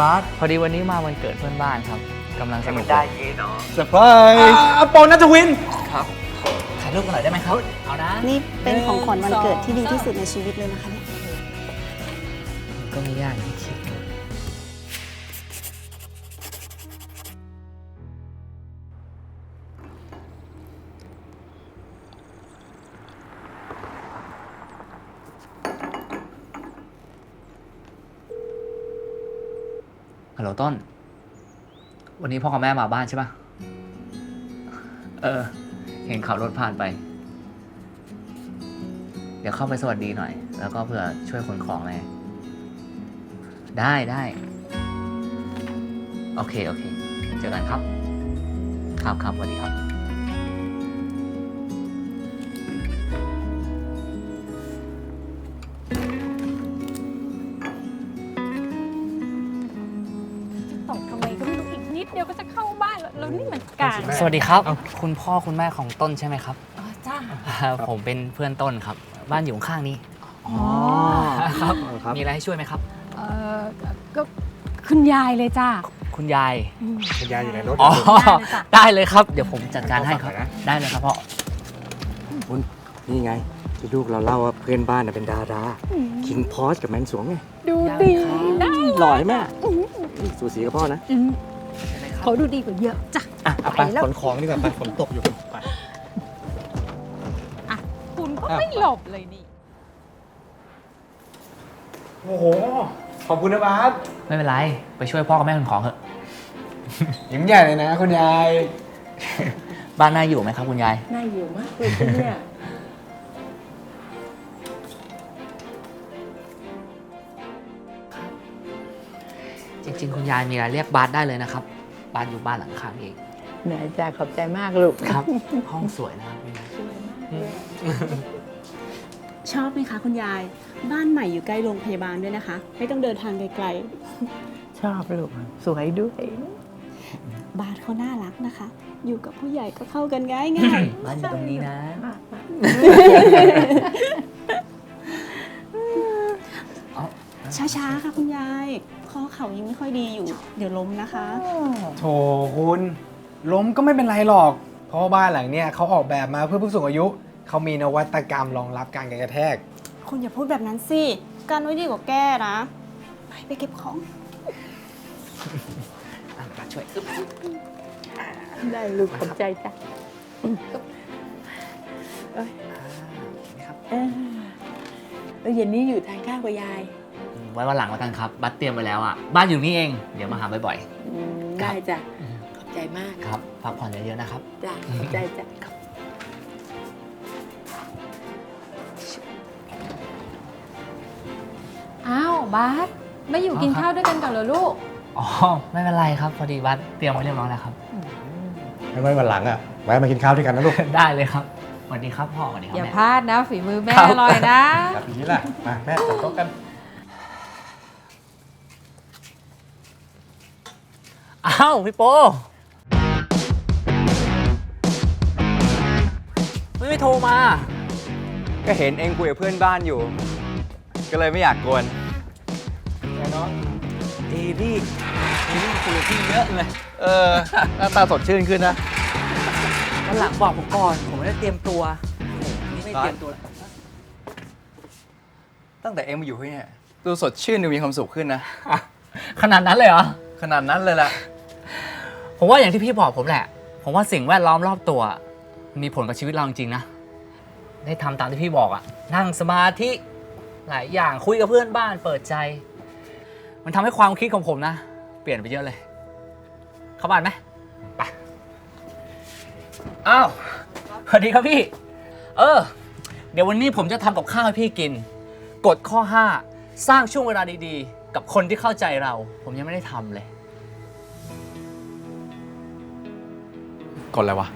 บาสพอดีวันนี้มาวันเกิดเพื่อนบ้านครับกำลังสนุกได้เลยเซอร์ไพรส์อะปอนัทวินครับถ่ายรูปกันหน่อยได้ไหมครับ เอานะนี่เป็นของขวัญวันเกิดที่ดีที่สุดในชีวิตเลยนะคะเนี่ยก็ไม่ยากอย่างที่คิด ฮัลโหลต้น วันนี้พ่อกับแม่มาบ้านใช่ปะเออ เห็นขับรถผ่านไป เดี๋ยวเข้าไปสวัสดีหน่อย แล้วก็เผื่อช่วยขนของเลยได้ได้โอเค โอเค เจอกันครับ ครับครับสวัสดีครับ บ้านแล้วแล้วนี่มันกลางสวัสดีครับ คุณพ่อคุณแม่ของต้นใช่ไหมครับอ๋อจ้าผมเป็นเพื่อนต้นครับ บ้านอยู่ข้างๆนี้อ๋อครับครับมีอะไรให้ช่วยไหมครับเออก็คุณยายเลยจ้าคุณยายคุณยายอยู่ในรถอ๋อได้เลยจ้ะได้เลยครับ เดี๋ยวผมจัดการให้ครับขอฝากหน่อยนะได้เลยครับพ่อคุณนี่ไงที่ลูกเราเล่าว่าเพื่อนบ้านน่ะเป็นดาราคิงพอสกับแมนสวงไงดูดีนะหล่อไหมสูสีกับพ่อนะอืม เขาดูดีกว่าเยอะจ้ะ อะเอาไปไปแล้ว ขนของดีกว่าไปฝนตกอยู่ไปคุณก็ไม่หลบเลยนี่ โอ้โห ขอบคุณนะบาสไม่เป็นไร ไปช่วยพ่อกับแม่ขนของเถอะ ยิ้มใหญ่เลยนะคุณยาย บ้านน่าอยู่ไหมครับคุณยาย น่าอยู่มากเลยที่เนี่ย จริง ๆ คุณยายมีอะไรเรียกบาสได้เลยนะครับ บ้านอยู่บ้านหลังข้างเองเหนื่อยจ้าขอบใจมากลูกครับ ห้องสวยนะครับคุณยายชอบไหมคะคุณยาย บ้านใหม่อยู่ใกล้โรงพยาบาลด้วยนะคะ ไม่ต้องเดินทางไกลชอบลูกสวยด้วยๆ บ้านเขาน่ารักนะคะ อยู่กับผู้ใหญ่ก็เข้ากันง่ายง่ายบ้านอยู่ตรงนี้นะ ช้าๆ ค่ะคุณยาย ข้อเข่ายังไม่ค่อยดีอยู่ เดี๋ยวล้มนะคะ โถคุณล้มก็ไม่เป็นไรหรอก เพราะว่าบ้านหลังเนี้ยเขาออกแบบมาเพื่อผู้สูงอายุ เขามีนวัตกรรมรองรับการกระแทก คุณอย่าพูดแบบนั้นสิ การไว้ดีกว่าแก้นะ ไปไปเก็บของอะมาช่วยอึ๊บได้ลูกขอบใจจ้ะครับเออแล้วเย็นนี้อยู่ทานข้าวกับยาย ไว้วันหลังแล้วกันครับ บัตรเตรียมไว้แล้วอะ บ้านอยู่นี่เอง เดี๋ยวมาหาบ่อย อืมครับ ได้จ้ะ ขอบใจมากๆ ครับ พักผ่อนเยอะๆนะครับ จ้ะขอบใจจ้ะอ้าวบาสไม่อยู่อ๋อกินครับข้าวด้วยกันก่อนเหรอลูก อ๋อ ไม่เป็นไรครับ พอดีบัตรเตรียมไว้เรียบร้อยแล้วครับ ไม่ไว้วันหลังอะไว้มากินข้าวด้วยกันนะลูกได้เลยครับสวัสดีครับพ่อสวัสดีครับอย่าแม่ พลาดนะ ฝีมือแม่ครับ อร่อยนะ แบบนี้แหละมาแม่จัดโต๊ะกัน อ้าวพี่โป ไม่ไม่โทรมา ก็เห็นเองคุยกับเพื่อนบ้านอยู่ ก็เลยไม่อยากกวนเดวี่เดวี่คุยกับพี่เยอะเลย เออหน้าตาสดชื่นขึ้นนะวันหลังบอกผมก่อน ผมไม่ได้เตรียมตัวโอ้โหนี่ไม่เตรียมตัวเลยตั้งแต่เองมาอยู่ที่เนี่ยดูสดชื่นดูมีความสุขขึ้นนะ ขนาดนั้นเลยเหรอ ขนาดนั้นเลยล่ะ ผมว่าอย่างที่พี่บอกผมแหละ ผมว่าสิ่งแวดล้อมรอบตัวมีผลกับชีวิตเราจริงๆนะ ได้ทำตามที่พี่บอกอะนั่งสมาธิหลายอย่างคุยกับเพื่อนบ้านเปิดใจ มันทำให้ความคิดของผมนะ เปลี่ยนไปเยอะเลย เข้าบ้านไหมไปอ้าวสวัสดีครับพี่ เออ เดี๋ยววันนี้ผมจะทำกับข้าวให้พี่กิน กฎข้อ 5 สร้างช่วงเวลาดีๆ กับคนที่เข้าใจเรา ผมยังไม่ได้ทำเลย กดอะไรวะ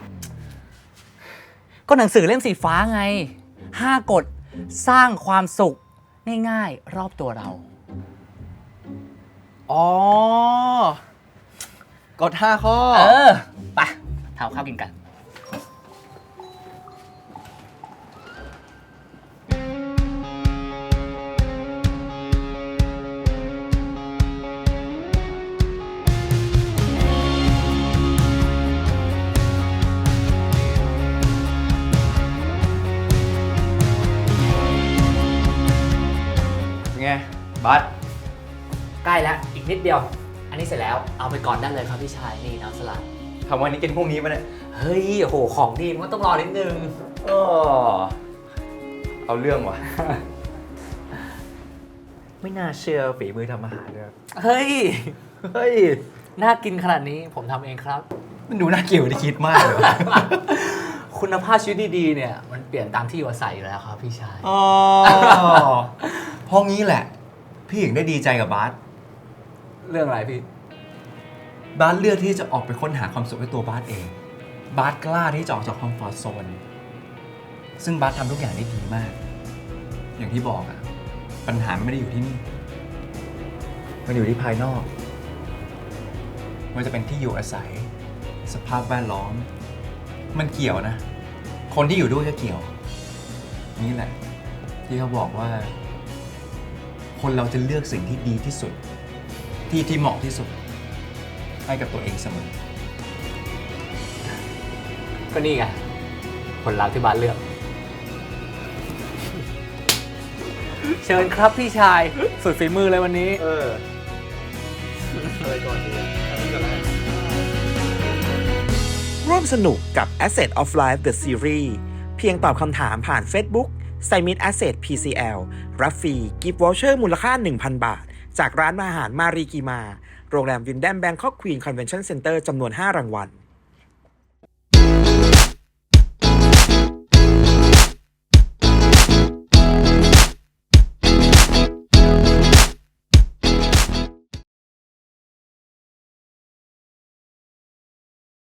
ก็หนังสือเล่มสีฟ้าไง 5 กฎสร้างความสุข ง่ายๆ รอบตัวเรา อ๋อ กด 5 ข้อ เออ ไปทำข้าวกินกัน บัสใกล้แล้วอีกนิดเดียว อันนี้เสร็จแล้วเอาไปก่อนได้เลยครับพี่ชายนี่น้ำสลัดทำวันนี้กินพรุ่งนี้ปะเนี่ยเฮ้ยโอ้โหของดีมันก็ต้องรอนิดนึงเออเอาเรื่องว่ะ ไม่น่าเชื่อฝีมือทำอาหารเลยเฮ้ยเฮ้ยน่ากินขนาดนี้ผมทำเองครับ มันดูน่าเกลียดที่คิดมากเลยคุณภาพชีวิตดีๆเนี่ย มันเปลี่ยนตามที่อยู่อาศัยอยู่แล้วครับพี่ชาย อ๋อเพราะงี้แหละ พี่ถึงได้ดีใจกับบาสเรื่องอะไรพี่ บาสเลือกที่จะออกไปค้นหาความสุขด้วยตัวบาสเอง บาสกล้าที่จะออกจากคอมฟอร์ทโซน ซึ่งบาสทำทุกอย่างได้ดีมาก อย่างที่บอกอะปัญหามันไม่ได้อยู่ที่นี่ มันอยู่ที่ภายนอกไมันจะเป็นที่อยู่อาศัย สภาพแวดล้อม มันเกี่ยวนะ คนที่อยู่ด้วยก็เกี่ยว นี่แหละ ที่เขาบอกว่า คนเราจะเลือกสิ่งที่ดีที่สุด ที่ที่เหมาะที่สุด ให้กับตัวเองเสมอ ก็นี่ไงผลลัพธ์ที่บ้านเลือก เชิญครับพี่ชายสุดฝีมือเลยวันนี้ เออเลยก่อนดีอันนี้ก่อนแล้ว ร่วมสนุกกับ Asset of Life The Series เพียงตอบคำถามผ่าน Facebook ไซมิดแอสเซด PCL รับฟรีกิฟต์วอลเชอร์มูลค่า 1,000 บาท จากร้านอาหารมารีกีมา โรงแรมวินแดมแบงคอกควีนคอนเวนชั่นเซ็นเตอร์จำนวน 5 รางวัล